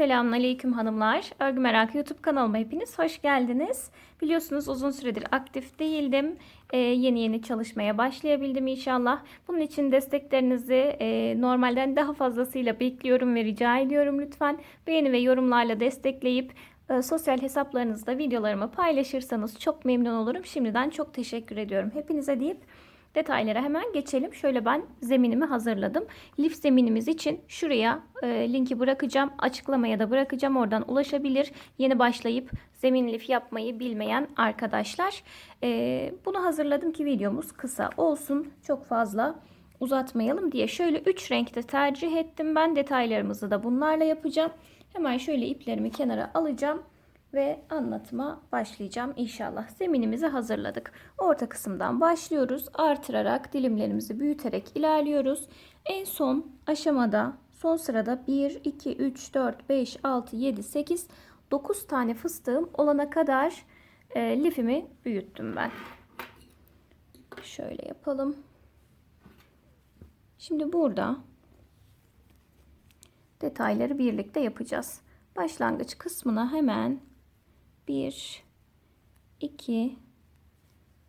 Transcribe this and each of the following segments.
Selamünaleyküm hanımlar. Örgü Merak YouTube kanalıma hepiniz hoş geldiniz. Biliyorsunuz uzun süredir aktif değildim. Ee, yeni yeni çalışmaya başlayabildim inşallah. Bunun için desteklerinizi e, normalden daha fazlasıyla bekliyorum ve rica ediyorum lütfen. Beğeni ve yorumlarla destekleyip e, sosyal hesaplarınızda videolarımı paylaşırsanız çok memnun olurum. Şimdiden çok teşekkür ediyorum hepinize deyip Detaylara hemen geçelim. Şöyle ben zeminimi hazırladım. Lif zeminimiz için şuraya e, linki bırakacağım. Açıklamaya da bırakacağım. Oradan ulaşabilir. Yeni başlayıp zemin lif yapmayı bilmeyen arkadaşlar. E, bunu hazırladım ki videomuz kısa olsun. Çok fazla uzatmayalım diye. Şöyle 3 renkte tercih ettim. Ben detaylarımızı da bunlarla yapacağım. Hemen şöyle iplerimi kenara alacağım ve anlatıma başlayacağım inşallah. Zeminimizi hazırladık. Orta kısımdan başlıyoruz. Artırarak dilimlerimizi büyüterek ilerliyoruz. En son aşamada son sırada 1, 2, 3, 4, 5, 6, 7, 8, 9 tane fıstığım olana kadar e, lifimi büyüttüm ben. Şöyle yapalım. Şimdi burada detayları birlikte yapacağız. Başlangıç kısmına hemen 1 2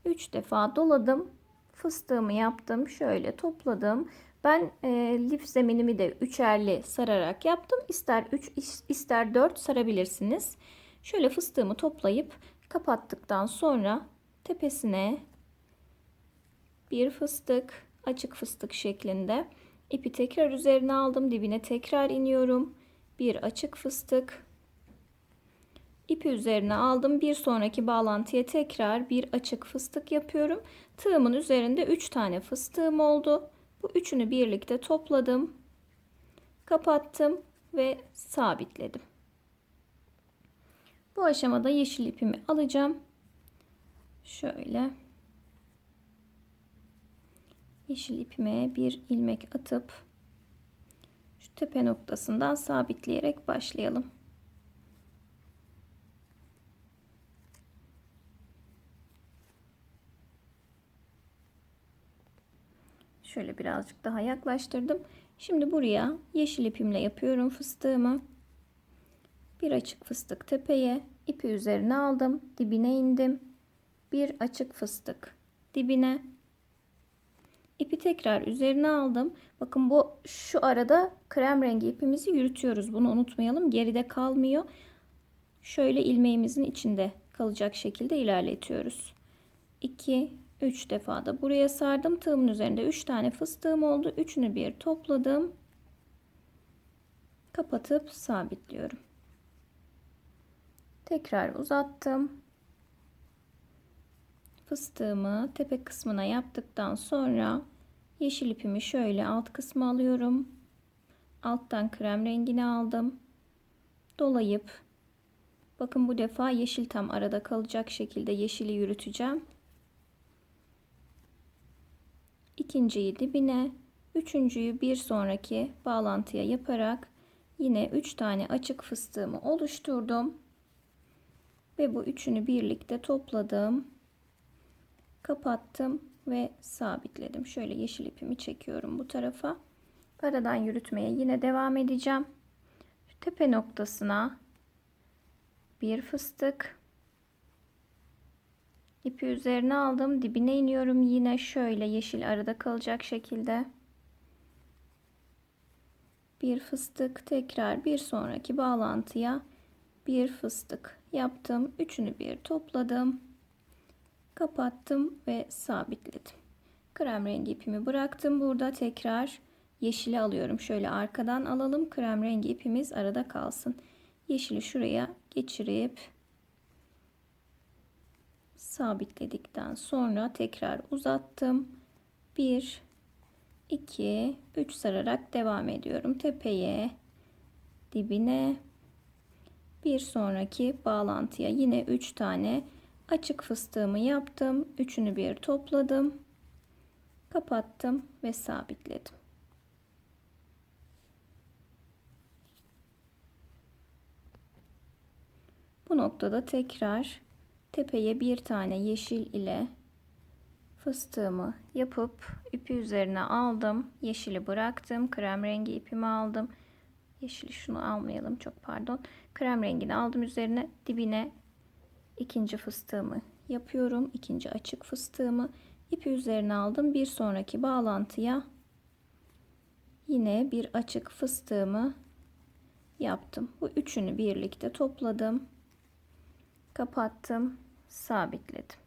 3 defa doladım. Fıstığımı yaptım. Şöyle topladım. Ben e, lif zeminimi de üçerli sararak yaptım. İster 3 ister 4 sarabilirsiniz. Şöyle fıstığımı toplayıp kapattıktan sonra tepesine bir fıstık açık fıstık şeklinde ipi tekrar üzerine aldım. Dibine tekrar iniyorum. Bir açık fıstık ipi üzerine aldım. Bir sonraki bağlantıya tekrar bir açık fıstık yapıyorum. Tığımın üzerinde 3 tane fıstığım oldu. Bu üçünü birlikte topladım. Kapattım ve sabitledim. Bu aşamada yeşil ipimi alacağım. Şöyle yeşil ipime bir ilmek atıp şu tepe noktasından sabitleyerek başlayalım. Şöyle birazcık daha yaklaştırdım. Şimdi buraya yeşil ipimle yapıyorum fıstığımı. Bir açık fıstık tepeye, ipi üzerine aldım, dibine indim. Bir açık fıstık dibine. İpi tekrar üzerine aldım. Bakın bu şu arada krem rengi ipimizi yürütüyoruz. Bunu unutmayalım. Geride kalmıyor. Şöyle ilmeğimizin içinde kalacak şekilde ilerletiyoruz. 2 3 defa da buraya sardım. Tığımın üzerinde 3 tane fıstığım oldu. Üçünü bir topladım. Kapatıp sabitliyorum. Tekrar uzattım. Fıstığımı tepe kısmına yaptıktan sonra yeşil ipimi şöyle alt kısmı alıyorum. Alttan krem rengini aldım. Dolayıp bakın bu defa yeşil tam arada kalacak şekilde yeşili yürüteceğim ikinciyi dibine, üçüncüyü bir sonraki bağlantıya yaparak yine üç tane açık fıstığımı oluşturdum. Ve bu üçünü birlikte topladım. Kapattım ve sabitledim. Şöyle yeşil ipimi çekiyorum bu tarafa. Aradan yürütmeye yine devam edeceğim. Tepe noktasına bir fıstık İpi üzerine aldım. Dibine iniyorum. Yine şöyle yeşil arada kalacak şekilde. Bir fıstık tekrar bir sonraki bağlantıya bir fıstık yaptım. Üçünü bir topladım. Kapattım ve sabitledim. Krem rengi ipimi bıraktım. Burada tekrar yeşili alıyorum. Şöyle arkadan alalım. Krem rengi ipimiz arada kalsın. Yeşili şuraya geçirip sabitledikten sonra tekrar uzattım. 1 2 3 sararak devam ediyorum. Tepeye, dibine bir sonraki bağlantıya yine 3 tane açık fıstığımı yaptım. Üçünü bir topladım. Kapattım ve sabitledim. Bu noktada tekrar tepeye bir tane yeşil ile fıstığımı yapıp ipi üzerine aldım. Yeşili bıraktım. Krem rengi ipimi aldım. yeşili şunu almayalım çok pardon. Krem rengini aldım üzerine dibine ikinci fıstığımı yapıyorum. ikinci açık fıstığımı ipi üzerine aldım. Bir sonraki bağlantıya yine bir açık fıstığımı yaptım. Bu üçünü birlikte topladım. Kapattım, sabitledim.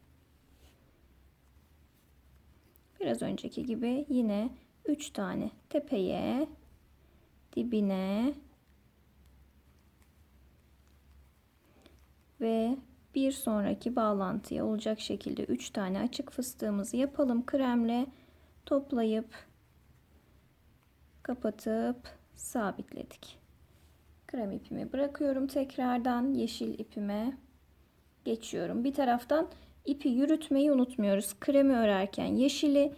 Biraz önceki gibi yine 3 tane tepeye, dibine ve bir sonraki bağlantıya olacak şekilde 3 tane açık fıstığımızı yapalım kremle toplayıp kapatıp sabitledik. Krem ipimi bırakıyorum tekrardan yeşil ipime geçiyorum. Bir taraftan ipi yürütmeyi unutmuyoruz. Kremi örerken yeşili,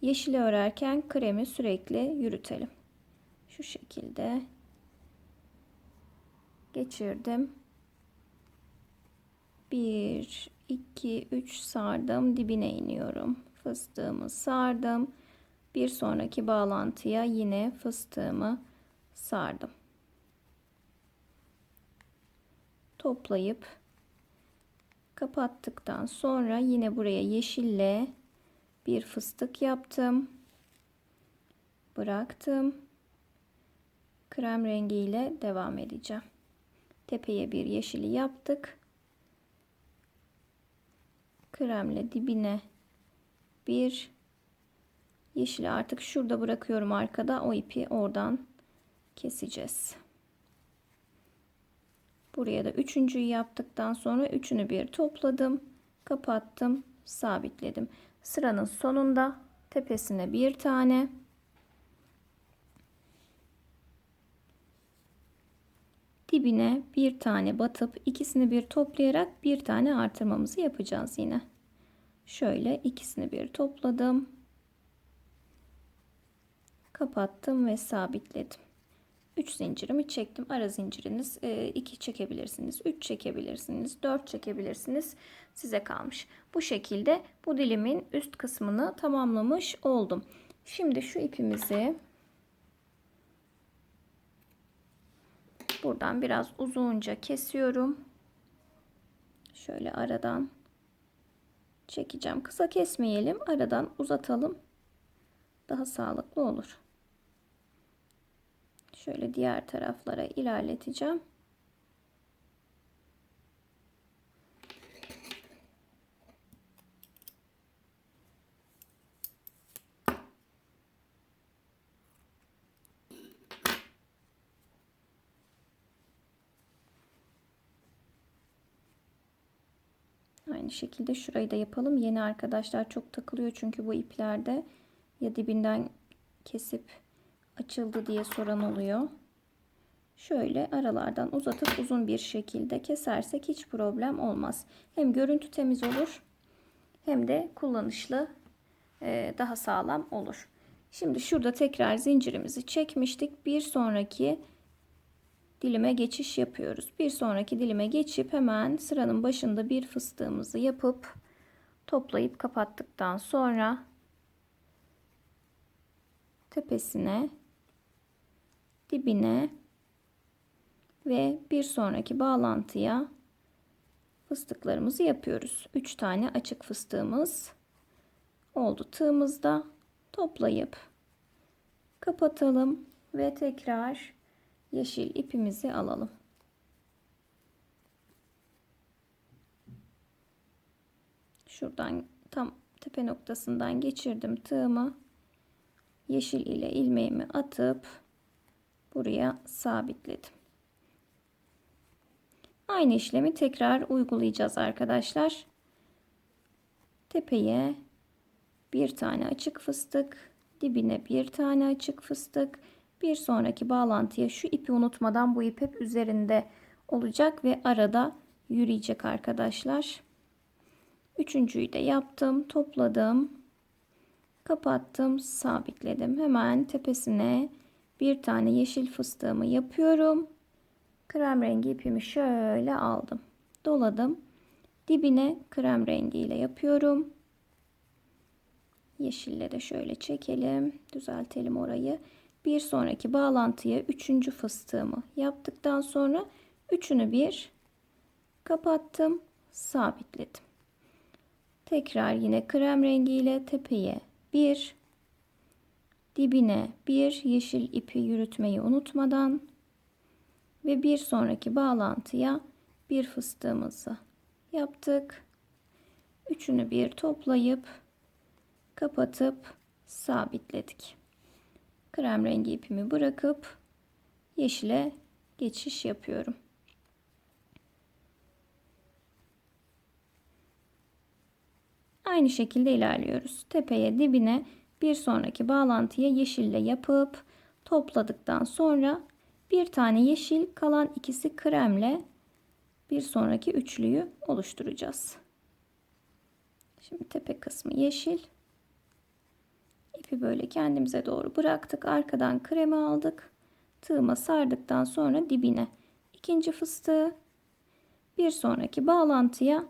yeşili örerken kremi sürekli yürütelim. Şu şekilde geçirdim. 1 2 3 sardım. Dibine iniyorum. Fıstığımı sardım. Bir sonraki bağlantıya yine fıstığımı sardım. Toplayıp kapattıktan sonra yine buraya yeşille bir fıstık yaptım. Bıraktım. Krem rengiyle devam edeceğim. Tepeye bir yeşili yaptık. Kremle dibine bir yeşili artık şurada bırakıyorum arkada. O ipi oradan keseceğiz. Buraya da üçüncüyü yaptıktan sonra üçünü bir topladım. Kapattım. Sabitledim. Sıranın sonunda tepesine bir tane dibine bir tane batıp ikisini bir toplayarak bir tane artırmamızı yapacağız yine. Şöyle ikisini bir topladım. Kapattım ve sabitledim. 3 zincirimi çektim. Ara zinciriniz 2 e, çekebilirsiniz. 3 çekebilirsiniz. 4 çekebilirsiniz. Size kalmış. Bu şekilde bu dilimin üst kısmını tamamlamış oldum. Şimdi şu ipimizi buradan biraz uzunca kesiyorum. Şöyle aradan çekeceğim. Kısa kesmeyelim. Aradan uzatalım. Daha sağlıklı olur. Şöyle diğer taraflara ilerleteceğim. Aynı şekilde şurayı da yapalım. Yeni arkadaşlar çok takılıyor çünkü bu iplerde ya dibinden kesip açıldı diye soran oluyor. Şöyle aralardan uzatıp uzun bir şekilde kesersek hiç problem olmaz. Hem görüntü temiz olur hem de kullanışlı e, daha sağlam olur. Şimdi şurada tekrar zincirimizi çekmiştik. Bir sonraki dilime geçiş yapıyoruz. Bir sonraki dilime geçip hemen sıranın başında bir fıstığımızı yapıp toplayıp kapattıktan sonra tepesine dibine ve bir sonraki bağlantıya fıstıklarımızı yapıyoruz. 3 tane açık fıstığımız oldu. Tığımızda toplayıp kapatalım ve tekrar yeşil ipimizi alalım. Şuradan tam tepe noktasından geçirdim tığımı. Yeşil ile ilmeğimi atıp buraya sabitledim. Aynı işlemi tekrar uygulayacağız arkadaşlar. Tepeye bir tane açık fıstık, dibine bir tane açık fıstık. Bir sonraki bağlantıya şu ipi unutmadan bu ip hep üzerinde olacak ve arada yürüyecek arkadaşlar. Üçüncüyü de yaptım, topladım, kapattım, sabitledim. Hemen tepesine bir tane yeşil fıstığımı yapıyorum. Krem rengi ipimi şöyle aldım. Doladım. Dibine krem rengiyle yapıyorum. Yeşille de şöyle çekelim. Düzeltelim orayı. bir sonraki bağlantıya üçüncü fıstığımı yaptıktan sonra üçünü bir kapattım, sabitledim. Tekrar yine krem rengiyle tepeye bir, dibine bir yeşil ipi yürütmeyi unutmadan ve bir sonraki bağlantıya bir fıstığımızı yaptık. Üçünü bir toplayıp kapatıp sabitledik. Krem rengi ipimi bırakıp yeşile geçiş yapıyorum. Aynı şekilde ilerliyoruz. Tepeye dibine bir sonraki bağlantıya yeşille yapıp topladıktan sonra bir tane yeşil kalan ikisi kremle bir sonraki üçlüyü oluşturacağız. Şimdi tepe kısmı yeşil. İpi böyle kendimize doğru bıraktık. Arkadan kremi aldık. Tığıma sardıktan sonra dibine ikinci fıstığı bir sonraki bağlantıya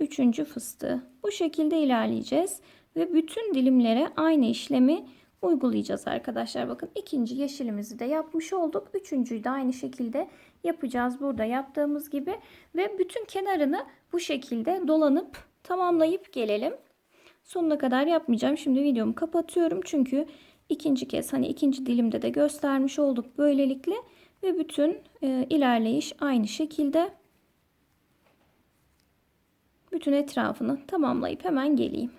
üçüncü fıstığı. Bu şekilde ilerleyeceğiz ve bütün dilimlere aynı işlemi uygulayacağız arkadaşlar. Bakın ikinci yeşilimizi de yapmış olduk. Üçüncüyü de aynı şekilde yapacağız burada yaptığımız gibi ve bütün kenarını bu şekilde dolanıp tamamlayıp gelelim. Sonuna kadar yapmayacağım. Şimdi videomu kapatıyorum çünkü ikinci kez hani ikinci dilimde de göstermiş olduk böylelikle ve bütün e, ilerleyiş aynı şekilde bütün etrafını tamamlayıp hemen geleyim.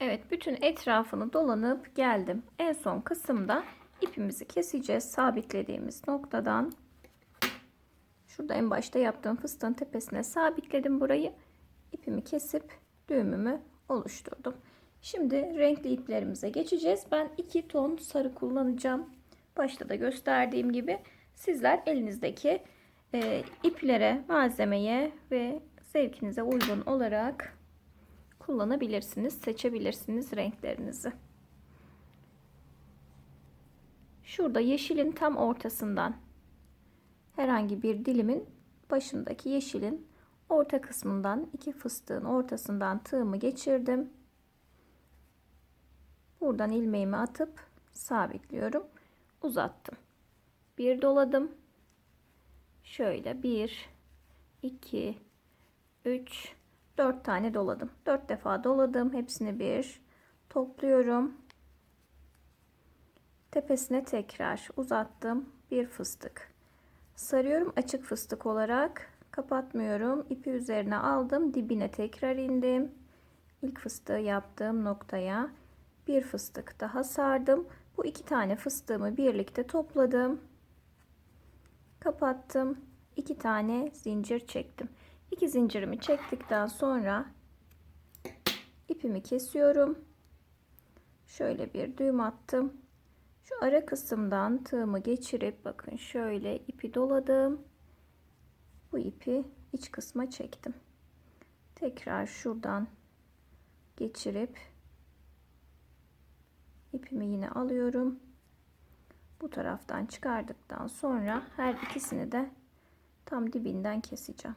Evet bütün etrafını dolanıp geldim. En son kısımda ipimizi keseceğiz. Sabitlediğimiz noktadan. Şurada en başta yaptığım fıstığın tepesine sabitledim burayı. İpimi kesip düğümümü oluşturdum. Şimdi renkli iplerimize geçeceğiz. Ben iki ton sarı kullanacağım. Başta da gösterdiğim gibi sizler elinizdeki e, iplere, malzemeye ve zevkinize uygun olarak kullanabilirsiniz, seçebilirsiniz renklerinizi. Şurada yeşilin tam ortasından herhangi bir dilimin başındaki yeşilin orta kısmından iki fıstığın ortasından tığımı geçirdim. Buradan ilmeğimi atıp sabitliyorum. Uzattım. Bir doladım. Şöyle bir, iki, üç, dört tane doladım. Dört defa doladım. Hepsini bir topluyorum. Tepesine tekrar uzattım. Bir fıstık. Sarıyorum açık fıstık olarak. Kapatmıyorum. İpi üzerine aldım. Dibine tekrar indim. İlk fıstığı yaptığım noktaya bir fıstık daha sardım. Bu iki tane fıstığımı birlikte topladım. Kapattım. iki tane zincir çektim. İki zincirimi çektikten sonra ipimi kesiyorum. Şöyle bir düğüm attım. Şu ara kısımdan tığımı geçirip bakın şöyle ipi doladım. Bu ipi iç kısma çektim. Tekrar şuradan geçirip ipimi yine alıyorum. Bu taraftan çıkardıktan sonra her ikisini de tam dibinden keseceğim.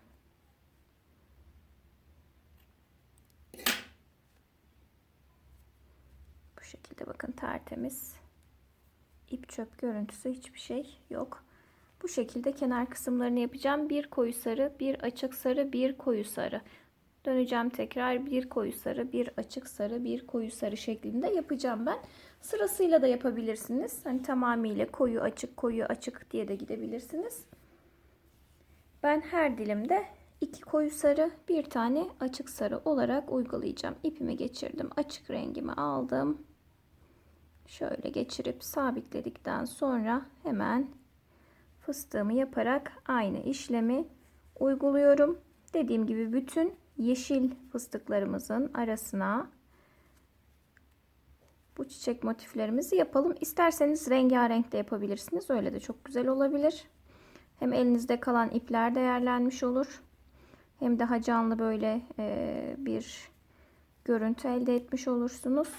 Şekilde bakın tertemiz ip çöp görüntüsü hiçbir şey yok. Bu şekilde kenar kısımlarını yapacağım. Bir koyu sarı, bir açık sarı, bir koyu sarı. Döneceğim tekrar bir koyu sarı, bir açık sarı, bir koyu sarı şeklinde yapacağım ben. Sırasıyla da yapabilirsiniz. Hani tamamıyla koyu açık koyu açık diye de gidebilirsiniz. Ben her dilimde iki koyu sarı, bir tane açık sarı olarak uygulayacağım. İpimi geçirdim. Açık rengimi aldım şöyle geçirip sabitledikten sonra hemen fıstığımı yaparak aynı işlemi uyguluyorum. Dediğim gibi bütün yeşil fıstıklarımızın arasına bu çiçek motiflerimizi yapalım. İsterseniz rengarenk de yapabilirsiniz. Öyle de çok güzel olabilir. Hem elinizde kalan ipler değerlenmiş olur. Hem daha canlı böyle bir görüntü elde etmiş olursunuz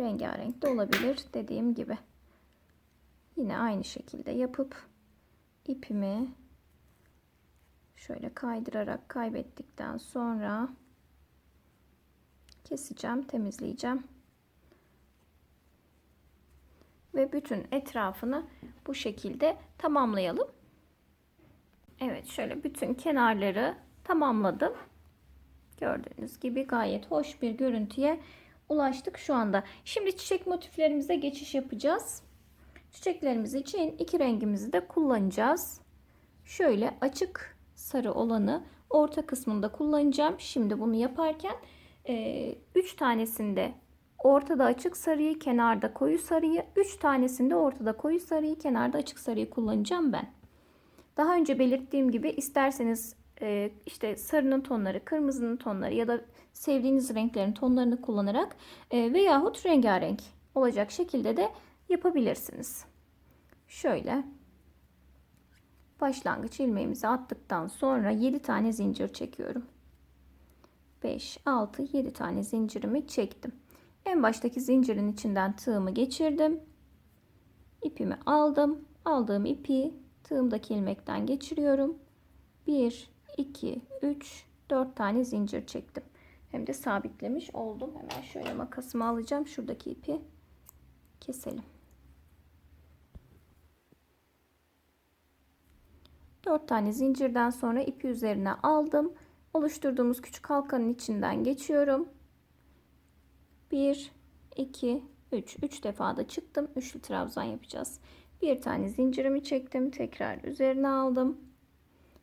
rengarenk de olabilir dediğim gibi. Yine aynı şekilde yapıp ipimi şöyle kaydırarak kaybettikten sonra keseceğim, temizleyeceğim. Ve bütün etrafını bu şekilde tamamlayalım. Evet şöyle bütün kenarları tamamladım. Gördüğünüz gibi gayet hoş bir görüntüye ulaştık şu anda. Şimdi çiçek motiflerimize geçiş yapacağız. Çiçeklerimiz için iki rengimizi de kullanacağız. Şöyle açık sarı olanı orta kısmında kullanacağım. Şimdi bunu yaparken 3 e, tanesinde ortada açık sarıyı, kenarda koyu sarıyı, 3 tanesinde ortada koyu sarıyı, kenarda açık sarıyı kullanacağım ben. Daha önce belirttiğim gibi isterseniz e, işte sarının tonları, kırmızının tonları ya da sevdiğiniz renklerin tonlarını kullanarak e, veyahut rengarenk olacak şekilde de yapabilirsiniz. Şöyle başlangıç ilmeğimizi attıktan sonra 7 tane zincir çekiyorum. 5, 6, 7 tane zincirimi çektim. En baştaki zincirin içinden tığımı geçirdim. İpimi aldım. Aldığım ipi tığımdaki ilmekten geçiriyorum. 1, 2, 3, 4 tane zincir çektim. Hem de sabitlemiş oldum. Hemen şöyle makasımı alacağım. Şuradaki ipi keselim. 4 tane zincirden sonra ipi üzerine aldım. Oluşturduğumuz küçük halkanın içinden geçiyorum. 1 2 3 3 defa da çıktım. Üçlü trabzan yapacağız. Bir tane zincirimi çektim. Tekrar üzerine aldım.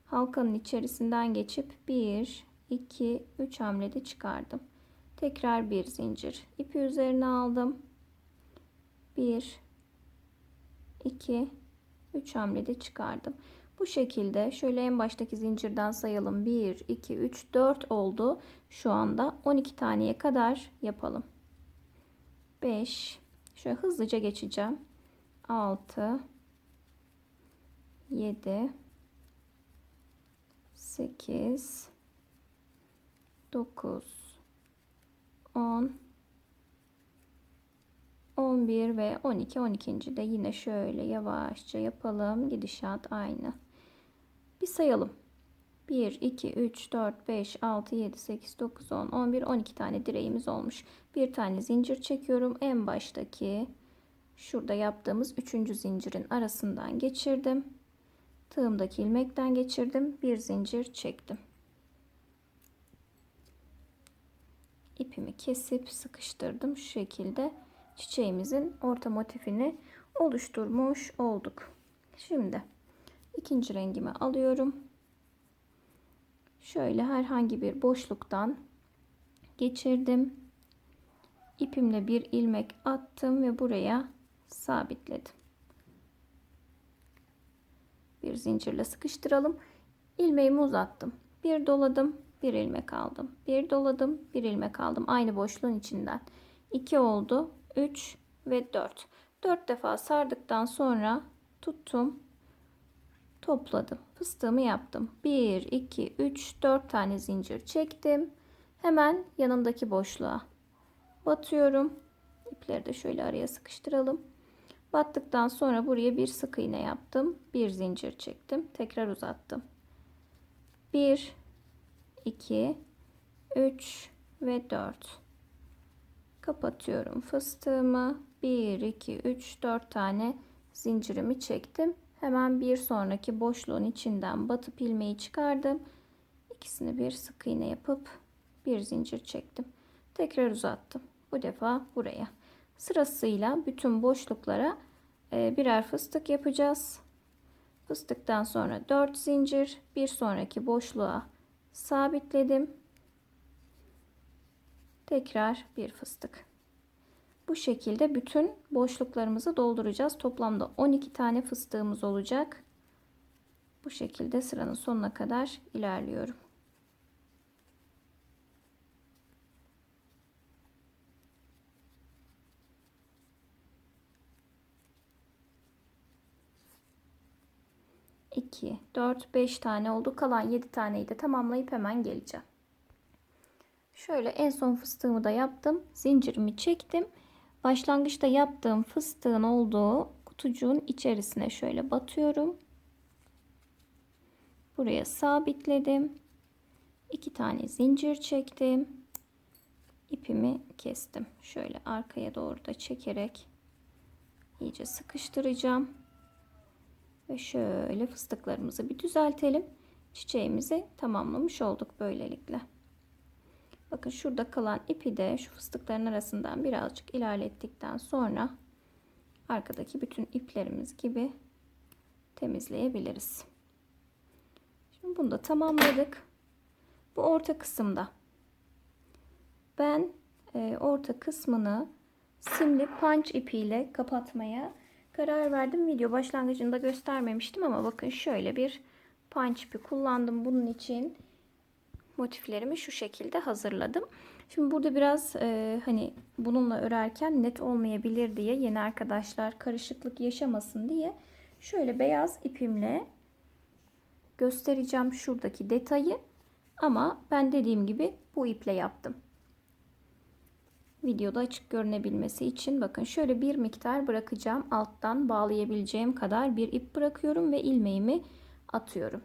Halkanın içerisinden geçip 1 2 3 hamlede çıkardım. Tekrar bir zincir. ipi üzerine aldım. 1 2 3 hamlede çıkardım. Bu şekilde şöyle en baştaki zincirden sayalım. 1, 2, 3, 4 oldu. Şu anda 12 taneye kadar yapalım. 5, şöyle hızlıca geçeceğim. 6, 7, 8, 9, 10, 11 ve 12 12. de yine şöyle yavaşça yapalım. Gidişat aynı. Bir sayalım. 1, 2, 3, 4, 5, 6, 7, 8, 9, 10, 11, 12 tane direğimiz olmuş. Bir tane zincir çekiyorum. En baştaki şurada yaptığımız 3. zincirin arasından geçirdim. Tığımdaki ilmekten geçirdim. Bir zincir çektim. İpimi kesip sıkıştırdım. Şu şekilde çiçeğimizin orta motifini oluşturmuş olduk. Şimdi ikinci rengimi alıyorum. Şöyle herhangi bir boşluktan geçirdim. İpimle bir ilmek attım ve buraya sabitledim. Bir zincirle sıkıştıralım. İlmeğimi uzattım. Bir doladım, bir ilmek aldım. Bir doladım, bir ilmek aldım. Aynı boşluğun içinden. 2 oldu. 3 ve 4. 4 defa sardıktan sonra tuttum topladım. Fıstığımı yaptım. 1, 2, 3, 4 tane zincir çektim. Hemen yanındaki boşluğa batıyorum. İpleri de şöyle araya sıkıştıralım. Battıktan sonra buraya bir sık iğne yaptım. Bir zincir çektim. Tekrar uzattım. 1, 2, 3 ve 4. Kapatıyorum fıstığımı. 1, 2, 3, 4 tane zincirimi çektim. Hemen bir sonraki boşluğun içinden batıp ilmeği çıkardım. İkisini bir sık iğne yapıp bir zincir çektim. Tekrar uzattım. Bu defa buraya. Sırasıyla bütün boşluklara e, birer fıstık yapacağız. Fıstıktan sonra 4 zincir bir sonraki boşluğa sabitledim. Tekrar bir fıstık. Bu şekilde bütün boşluklarımızı dolduracağız. Toplamda 12 tane fıstığımız olacak. Bu şekilde sıranın sonuna kadar ilerliyorum. İki, dört, beş tane oldu. Kalan yedi taneyi de tamamlayıp hemen geleceğim. Şöyle en son fıstığımı da yaptım. Zincirimi çektim başlangıçta yaptığım fıstığın olduğu kutucuğun içerisine şöyle batıyorum. Buraya sabitledim. İki tane zincir çektim. ipimi kestim. Şöyle arkaya doğru da çekerek iyice sıkıştıracağım. Ve şöyle fıstıklarımızı bir düzeltelim. Çiçeğimizi tamamlamış olduk böylelikle. Bakın şurada kalan ipi de şu fıstıkların arasından birazcık ilerlettikten sonra arkadaki bütün iplerimiz gibi temizleyebiliriz. Şimdi bunu da tamamladık. Bu orta kısımda. Ben e, orta kısmını simli punch ipiyle kapatmaya karar verdim. Video başlangıcında göstermemiştim ama bakın şöyle bir punch ipi kullandım bunun için. Motiflerimi şu şekilde hazırladım. Şimdi burada biraz e, hani bununla örerken net olmayabilir diye yeni arkadaşlar karışıklık yaşamasın diye şöyle beyaz ipimle göstereceğim şuradaki detayı. Ama ben dediğim gibi bu iple yaptım. Videoda açık görünebilmesi için bakın şöyle bir miktar bırakacağım. Alttan bağlayabileceğim kadar bir ip bırakıyorum ve ilmeğimi atıyorum.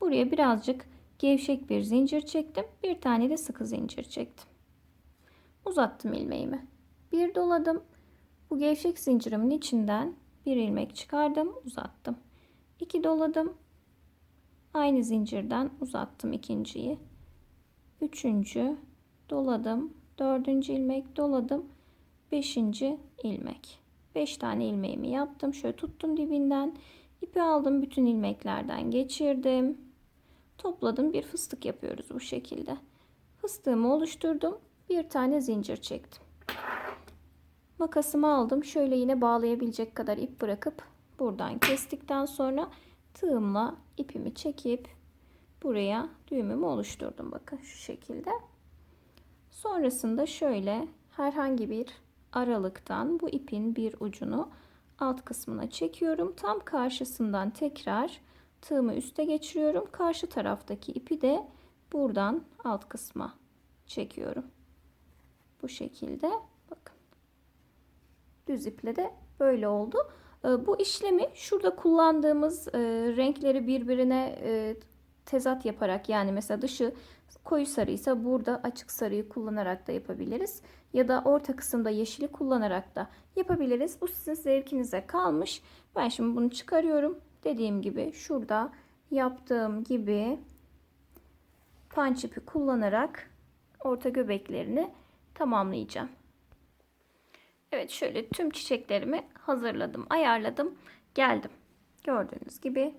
Buraya birazcık gevşek bir zincir çektim. Bir tane de sıkı zincir çektim. Uzattım ilmeğimi. Bir doladım. Bu gevşek zincirimin içinden bir ilmek çıkardım, uzattım. 2 doladım. Aynı zincirden uzattım ikinciyi. Üçüncü doladım. Dördüncü ilmek doladım. Beşinci ilmek. Beş tane ilmeğimi yaptım. Şöyle tuttum dibinden. ipi aldım. Bütün ilmeklerden geçirdim. Topladım. Bir fıstık yapıyoruz bu şekilde. Fıstığımı oluşturdum. Bir tane zincir çektim. Makasımı aldım. Şöyle yine bağlayabilecek kadar ip bırakıp buradan kestikten sonra tığımla ipimi çekip buraya düğümümü oluşturdum. Bakın şu şekilde. Sonrasında şöyle herhangi bir aralıktan bu ipin bir ucunu alt kısmına çekiyorum. Tam karşısından tekrar tığımı üste geçiriyorum. Karşı taraftaki ipi de buradan alt kısma çekiyorum. Bu şekilde bakın. Düz iple de böyle oldu. Ee, bu işlemi şurada kullandığımız e, renkleri birbirine e, tezat yaparak yani mesela dışı koyu sarıysa burada açık sarıyı kullanarak da yapabiliriz. Ya da orta kısımda yeşili kullanarak da yapabiliriz. Bu sizin zevkinize kalmış. Ben şimdi bunu çıkarıyorum. Dediğim gibi şurada yaptığım gibi punch ipi kullanarak orta göbeklerini tamamlayacağım. Evet şöyle tüm çiçeklerimi hazırladım, ayarladım, geldim. Gördüğünüz gibi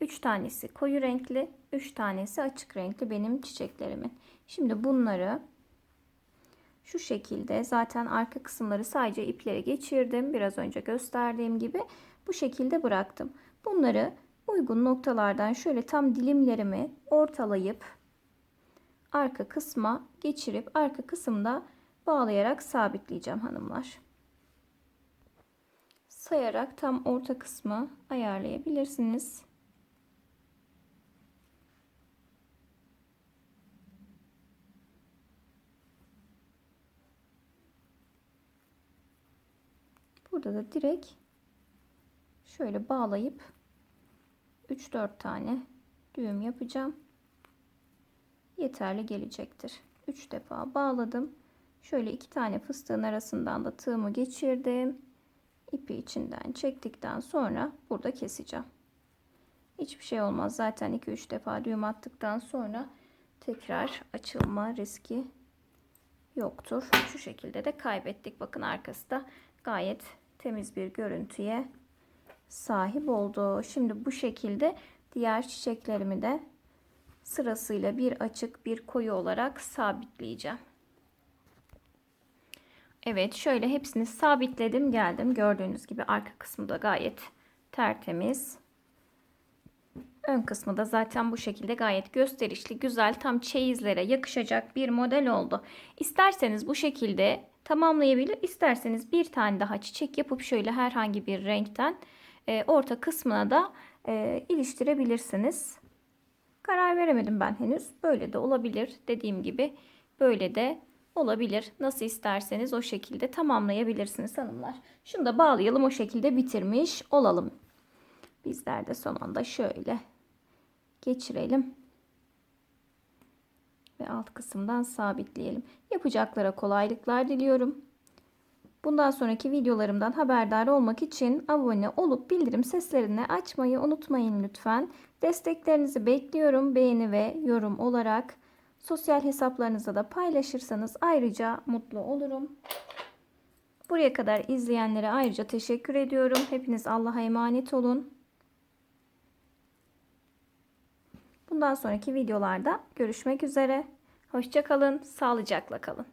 3 tanesi koyu renkli, 3 tanesi açık renkli benim çiçeklerimin. Şimdi bunları şu şekilde zaten arka kısımları sadece iplere geçirdim. Biraz önce gösterdiğim gibi bu şekilde bıraktım. Bunları uygun noktalardan şöyle tam dilimlerimi ortalayıp arka kısma geçirip arka kısımda bağlayarak sabitleyeceğim hanımlar. Sayarak tam orta kısmı ayarlayabilirsiniz. Burada da direkt şöyle bağlayıp 3-4 tane düğüm yapacağım. Yeterli gelecektir. 3 defa bağladım. Şöyle iki tane fıstığın arasından da tığımı geçirdim. İpi içinden çektikten sonra burada keseceğim. Hiçbir şey olmaz. Zaten 2-3 defa düğüm attıktan sonra tekrar açılma riski yoktur. Şu şekilde de kaybettik. Bakın arkası da gayet temiz bir görüntüye sahip oldu. Şimdi bu şekilde diğer çiçeklerimi de sırasıyla bir açık bir koyu olarak sabitleyeceğim. Evet şöyle hepsini sabitledim geldim. Gördüğünüz gibi arka kısmı da gayet tertemiz. Ön kısmı da zaten bu şekilde gayet gösterişli, güzel, tam çeyizlere yakışacak bir model oldu. İsterseniz bu şekilde tamamlayabilir, isterseniz bir tane daha çiçek yapıp şöyle herhangi bir renkten e, orta kısmına da e, iliştirebilirsiniz. Karar veremedim ben henüz. Böyle de olabilir. Dediğim gibi böyle de olabilir. Nasıl isterseniz o şekilde tamamlayabilirsiniz hanımlar. Şunu da bağlayalım o şekilde bitirmiş olalım. Bizler de son anda şöyle geçirelim. Ve alt kısımdan sabitleyelim. Yapacaklara kolaylıklar diliyorum. Bundan sonraki videolarımdan haberdar olmak için abone olup bildirim seslerini açmayı unutmayın lütfen. Desteklerinizi bekliyorum beğeni ve yorum olarak. Sosyal hesaplarınızda da paylaşırsanız ayrıca mutlu olurum. Buraya kadar izleyenlere ayrıca teşekkür ediyorum. Hepiniz Allah'a emanet olun. Bundan sonraki videolarda görüşmek üzere. Hoşçakalın, sağlıcakla kalın.